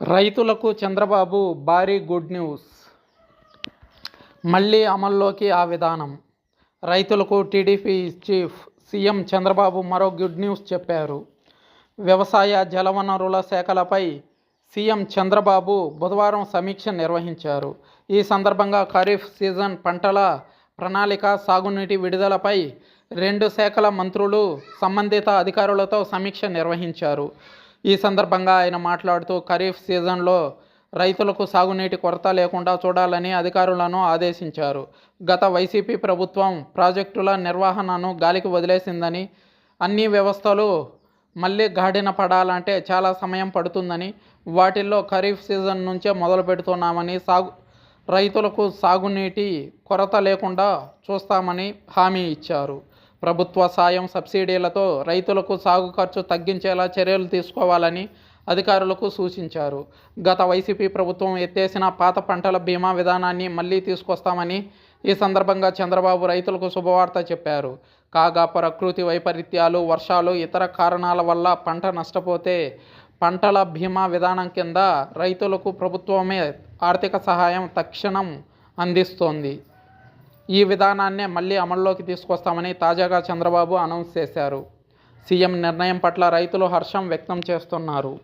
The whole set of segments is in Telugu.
రైతులకు చంద్రబాబు భారీ గుడ్ న్యూస్. మళ్ళీ అమల్లోకి ఆ విధానం. రైతులకు టీడీపీ చీఫ్ సీఎం చంద్రబాబు మరో గుడ్ న్యూస్ చెప్పారు. వ్యవసాయ జలవనరుల శాఖలపై సీఎం చంద్రబాబు బుధవారం సమీక్ష నిర్వహించారు. ఈ సందర్భంగా ఖరీఫ్ సీజన్ పంటల ప్రణాళిక సాగునీటి విడుదలపై రెండు శాఖల మంత్రులు సంబంధిత అధికారులతో సమీక్ష నిర్వహించారు. ఈ సందర్భంగా ఆయన మాట్లాడుతూ ఖరీఫ్ సీజన్లో రైతులకు సాగునీటి కొరత లేకుండా చూడాలని అధికారులను ఆదేశించారు. గత వైసీపీ ప్రభుత్వం ప్రాజెక్టుల నిర్వహణను గాలికి వదిలేసిందని అన్ని వ్యవస్థలు మళ్ళీ గాడిన పడాలంటే చాలా సమయం పడుతుందని వాటిల్లో ఖరీఫ్ సీజన్ నుంచే మొదలు పెడుతున్నామని సాగు రైతులకు సాగునీటి కొరత లేకుండా చూస్తామని హామీ ఇచ్చారు. ప్రభుత్వ సాయం సబ్సిడీలతో రైతులకు సాగు ఖర్చు తగ్గించేలా చర్యలు తీసుకోవాలని అధికారులకు సూచించారు. గత వైసీపీ ప్రభుత్వం ఎత్తేసిన పాత పంటల బీమా విధానాన్ని మళ్ళీ తీసుకొస్తామని ఈ సందర్భంగా చంద్రబాబు రైతులకు శుభవార్త చెప్పారు. కాగా ప్రకృతి వైపరీత్యాలు వర్షాలు ఇతర కారణాల వల్ల పంట నష్టపోతే పంటల బీమా విధానం కింద రైతులకు ప్రభుత్వమే ఆర్థిక సహాయం తక్షణం అందిస్తోంది. ఈ విధానాన్నే మళ్ళీ అమల్లోకి తీసుకొస్తామని తాజాగా చంద్రబాబు అనౌన్స్ చేశారు. సీఎం నిర్ణయం పట్ల రైతులు హర్షం వ్యక్తం చేస్తున్నారు.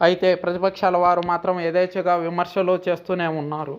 అయితే ప్రతిపక్షాల వారు మాత్రం యథేచ్ఛగా విమర్శలు చేస్తూనే ఉన్నారు.